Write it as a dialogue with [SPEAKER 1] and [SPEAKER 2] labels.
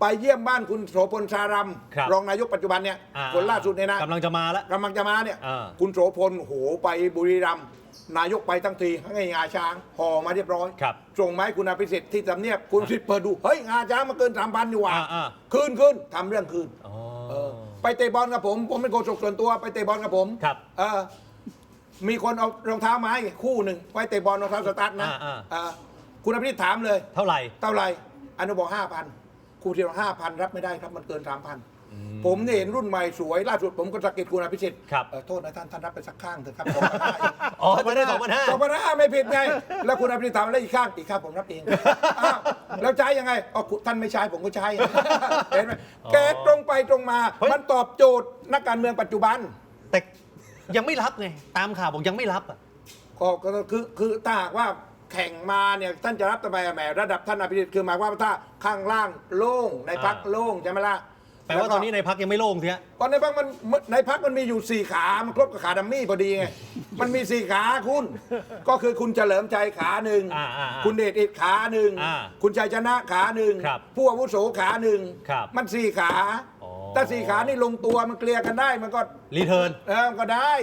[SPEAKER 1] ไปเยี่ยมบ้านคุณโสพลชารัม
[SPEAKER 2] ครับ
[SPEAKER 1] รองนายกปัจจุบันเนี่ย
[SPEAKER 2] อ่
[SPEAKER 1] คนล่าสุดเนี่ยนะ
[SPEAKER 2] กำลังจะมาแล้ว
[SPEAKER 1] กำลังจะมาเนี่ย
[SPEAKER 2] อ่า
[SPEAKER 1] คุณโสพลโหไปบุรีรัมย์นายกไปทั้งทีให้งาช้างห่อมาเรียบร้อย
[SPEAKER 2] ครับ
[SPEAKER 1] ส่งไมาให้คุณอภิสิทธิ์ที่ทำเนียบคุณสิทธิ์เปิดดู เฮ้ย งาช้างมาเกินสามพันดีกว่า
[SPEAKER 2] อ่าอ่า
[SPEAKER 1] คืนคืนทำเรื่องคืน
[SPEAKER 2] อ๋อ
[SPEAKER 1] เออไปเตะบอลกับผม ผมเป็นโฆษกส่วนตัวไปเตะบอลกับผม
[SPEAKER 2] ครับ
[SPEAKER 1] เออมีคนเอารองเท้าไม้คู่หนึ่งไปเตะบอลรองเท้าสตาร์ทนะ
[SPEAKER 2] อ่าอ่า
[SPEAKER 1] เออคุณอภิสิทธิ์ถามเลย
[SPEAKER 2] เท่าไหร่
[SPEAKER 1] เท่าไหร่อนุบอกห้าพัน ครูที่บอกห้าพันรับไม่ได้ครับมันเกินสามพันผมเนี่ยเห็นรุ่นใหม่สวยล่าสุดผมก็สะกิดคุณอภิสิทธิ์
[SPEAKER 2] ครับ
[SPEAKER 1] เออโทษนะท่านท่านรับไปสักข้างเถอะครับ
[SPEAKER 2] อ๋อจะได้2,500
[SPEAKER 1] สองพันห้าไม่ผิดไง แล้วคุณอภิสิทธิ์ทำอะไรอีกข้างอีกข้างผมรับเองอ้าวแล้วใช้ยังไงอ๋อคุณท่านไม่ใช้ผมก็ใช้เห็นไหม
[SPEAKER 2] อ๋อ
[SPEAKER 1] แกตรงไปตรงมา
[SPEAKER 2] เฮ้ย
[SPEAKER 1] มันตอบโจทย์นักการเมืองปัจจุบัน
[SPEAKER 2] แต่ยังไม่รับไง ตามข่าวบอกยังไม่รับอะ
[SPEAKER 1] ก็ก็คือคือถ้าหากว่า แข่งมาเนี่ยท่านจะรับทำไมอะแหมระดับท่านอภิสิทธิ์คือหมายความว่าถ้าข้างล่างโล่งในพัก
[SPEAKER 2] อ่า
[SPEAKER 1] โล่งใช่ไหมล่ะ
[SPEAKER 2] แปลว่าตอนนี้ในพักยังไม่โล่งเสีย
[SPEAKER 1] ตอนในพักมันในพักมันมีอยู่สี่ขามันครบกับขาดัมมี่พอดีไงมันมีสี่ขาคุณ ก็คือคุณเฉลิมชัยขาหนึ่ง
[SPEAKER 2] อ่าอ่าอ่า
[SPEAKER 1] คุณเดชอิดขาหนึ่ง
[SPEAKER 2] อ่า
[SPEAKER 1] คุณชัยชนะขาหนึ่ง
[SPEAKER 2] ครับ
[SPEAKER 1] ผู้อาวุโสขาหนึ่ง
[SPEAKER 2] ครับ
[SPEAKER 1] มันสี่ขา
[SPEAKER 2] อ๋อ
[SPEAKER 1] ถ้าสี่ขานี่ลงตัวมันเคลียร์กันได้มันก็
[SPEAKER 2] รีเทิร์น
[SPEAKER 1] เออมันก็ได้